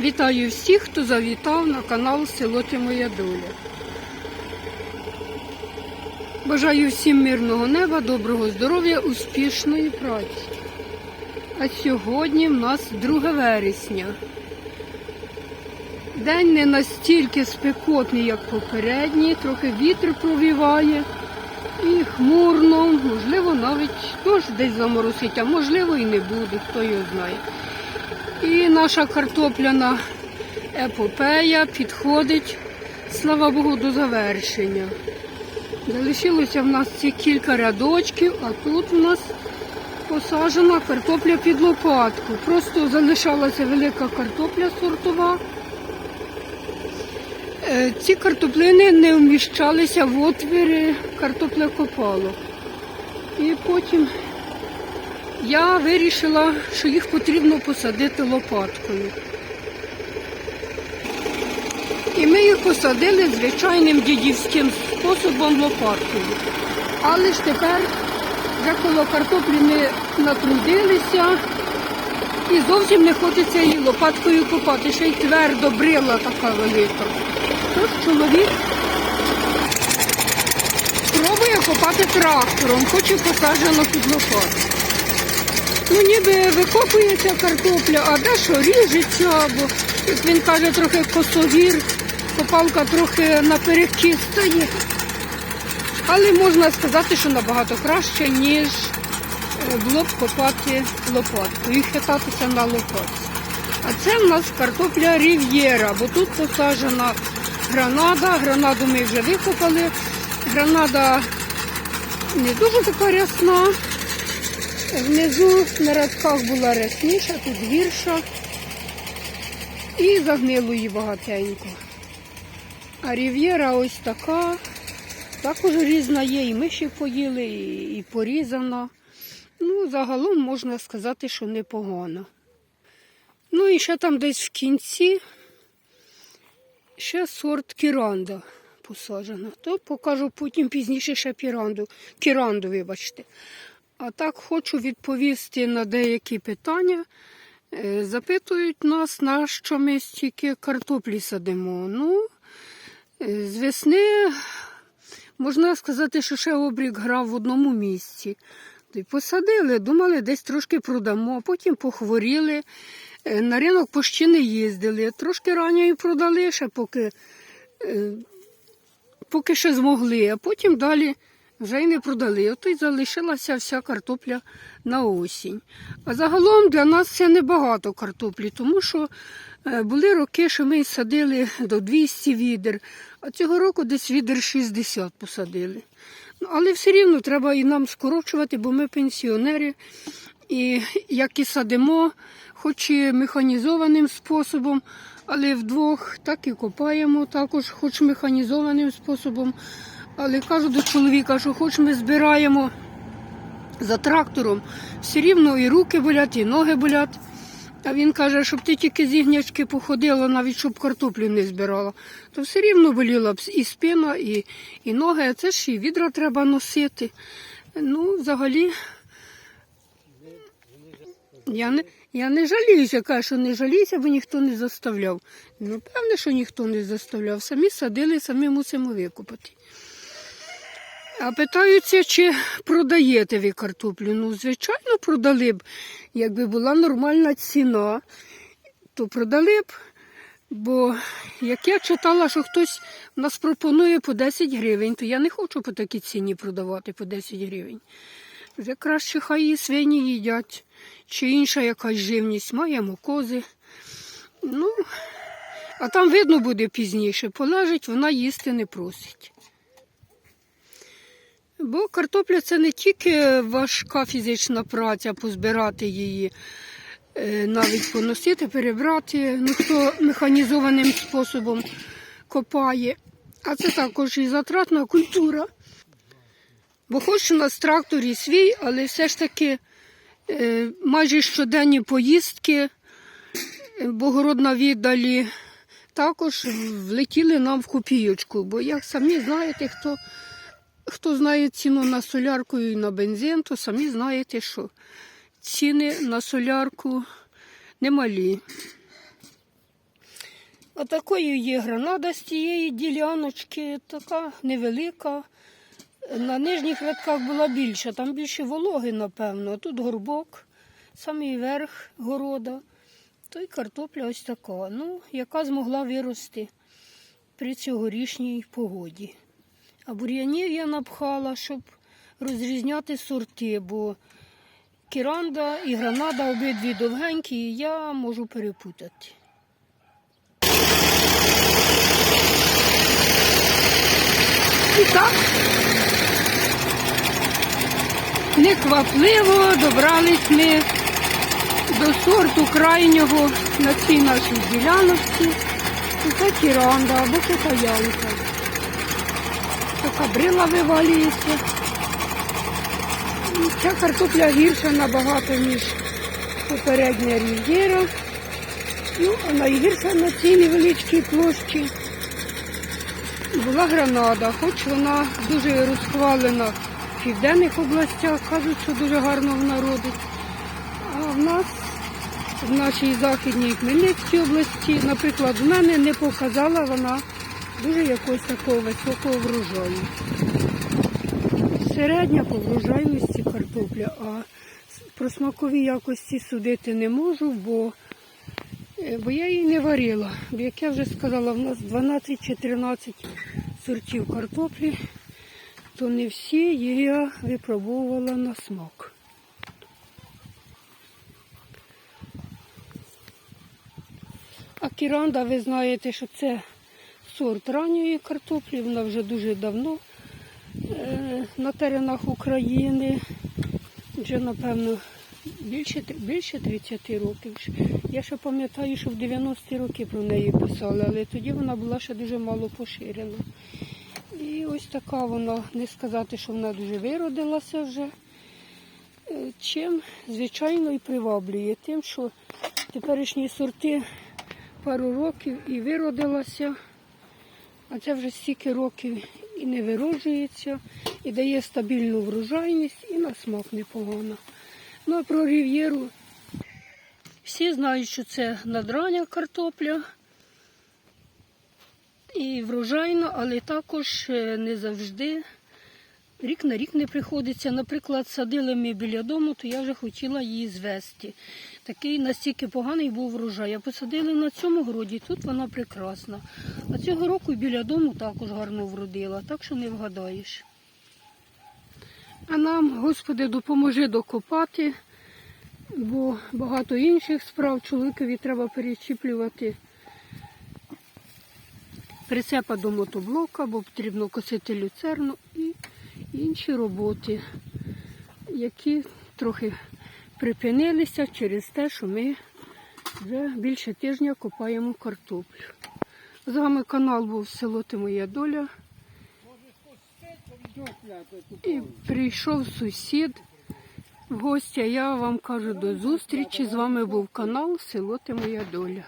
Вітаю всіх, хто завітав на канал Село Ти Моя Доля. Бажаю всім мирного неба, доброго здоров'я, успішної праці. А сьогодні в нас 2 вересня. День не настільки спекотний, як попередній, трохи вітер провіває і хмурно, можливо, навіть дощ десь заморосить, а можливо і не буде, хто його знає. І наша картопляна епопея підходить, слава Богу, до завершення. Залишилося в нас ці кілька рядочків, а тут у нас посаджена картопля під лопатку. Просто залишалася велика картопля сортова. Е, Ці картоплини не вміщалися в отвіри картоплекопалу. І потім я вирішила, що їх потрібно посадити лопаткою. І ми їх посадили звичайним дідівським способом лопаткою. Але ж тепер вже коло картоплі не натрудилися і зовсім не хочеться її лопаткою копати. Ще й твердо брила така велика. Тож чоловік пробує копати трактором, хоче посаджено під лопатку. Ну, ніби викопується картопля, а дещо ріжеться, або, як він каже, трохи косогір, копалка трохи наперекті стає. Але можна сказати, що набагато краще, ніж е, було б копати лопаткою і хитатися на лопатці. А це в нас картопля Рів'єра, бо тут посаджена гранада. Гранаду ми вже викопали. Гранада не дуже така рясна. Внизу на радках була рясніша, тут гірша. І загнило її багатенько. А рів'єра ось така. Також різна є, і ми ще поїли, і, порізана. Ну, загалом можна сказати, що непогано. Ну і ще там десь в кінці ще сорт кіранда посаджена. То покажу потім пізніше ще піранду. Кіранду, вибачте. А так хочу відповісти на деякі питання. Е, Запитують нас, на що ми стільки картоплі садимо. Ну, е, з весни можна сказати, що ще обрік грав в одному місці. Посадили, думали, десь трошки продамо, потім похворіли. Е, На ринок пощі не їздили. Трошки ранньою продали, ще поки, поки ще змогли, а потім далі вже й не продали. Ото й залишилася вся картопля на осінь. А загалом для нас це небагато картоплі, тому що е, були роки, що ми садили до 200 відер, а цього року десь відер 60 посадили. Ну, Але все рівно треба і нам скорочувати, бо ми пенсіонери. І як і садимо, хоч і механізованим способом, але вдвох так і копаємо, також хоч механізованим способом. Але кажу до чоловіка, що хоч ми збираємо за трактором, все рівно і руки болять, і ноги болять. А він каже, щоб ти тільки з ігнячки походила, навіть щоб картоплю не збирала, то все рівно боліла б і спина, і, і ноги, а це ж і відра треба носити. Ну, взагалі, я не, я не жаліюся, кажу, що не жаліюся, бо ніхто не заставляв. Ну, певне, що ніхто не заставляв. Самі садили, самі мусимо викопати. А питаються, чи продаєте ви картоплю? Ну, звичайно, продали б. Якби була нормальна ціна, то продали б. Бо як я читала, що хтось нас пропонує по 10 гривень, то я не хочу по такій ціні продавати по 10 гривень. Вже краще хай її свині їдять, чи інша якась живність, маємо кози. Ну, а там видно буде пізніше, полежить, вона їсти не просить. Бо картопля це не тільки важка фізична праця, позбирати її, е, навіть поносити, перебрати, ну хто механізованим способом копає. А це також і затратна культура. Бо хоч у нас трактор і свій, але все ж таки е, майже щоденні поїздки е, Богородна віддалі також влетіли нам в копійочку. Бо як самі знаєте, хто, хто знає ціну на солярку і на бензин, то самі знаєте, що ціни на солярку немалі. Отакою є гранада з цієї діляночки, така невелика. На нижніх рядках була більша, там більше вологи, напевно. Тут горбок, самий верх города. То й картопля ось така, ну, яка змогла вирости при цьогорічній погоді. А бур'янів я напхала, щоб розрізняти сорти, бо кіранда і гранада обидві довгенькі, і я можу перепутати. І так, неквапливо добрались ми до сорту крайнього на цій нашій діляночці. Це кіранда або китаянка. Така брила вивалюється. І Ця картопля гірша набагато, ніж попередня рів'єра. Ну, а найгірша на цій невеличкій площі була гранада, хоч вона дуже розхвалена в південних областях, кажуть, що дуже гарно вона родить. А в нас, в нашій західній Хмельницькій області, наприклад, в мене не показала вона дуже якогось такого високого врожаю. Середня по врожайності картопля, а про смакові якості судити не можу, бо Е, Бо я її не варила. Як я вже сказала, в нас 12 чи 13 сортів картоплі, то не всі я випробовувала на смак. А кіранда, ви знаєте, що це сорт ранньої картоплі, вона вже дуже давно е, на теренах України. Вже, напевно, більше, більше 30 років. Я ще пам'ятаю, що в 90-ті роки про неї писали, але тоді вона була ще дуже мало поширена. І ось така вона, не сказати, що вона дуже виродилася вже. Е, Чим, звичайно, і приваблює тим, що теперішні сорти пару років і виродилася, а це вже стільки років і не вироджується, і дає стабільну врожайність, і на смак непогано. Ну а про рів'єру всі знають, що це надрання картопля і врожайна, але також е, не завжди. Рік на рік не приходиться. Наприклад, садили ми біля дому, то я вже хотіла її звести. Такий настільки поганий був врожай. А посадили на цьому городі, тут вона прекрасна. А цього року біля дому також гарно вродила, так що не вгадаєш. А нам, Господи, допоможи докопати, бо багато інших справ чоловікові треба перечіплювати прицепа до мотоблока, бо потрібно косити люцерну і інші роботи, які трохи припинилися через те, що ми вже більше тижня копаємо картоплю. З вами канал був село Ти Моя Доля. І прийшов сусід в гості. а Я вам кажу до зустрічі. З вами був канал Село Ти Моя Доля.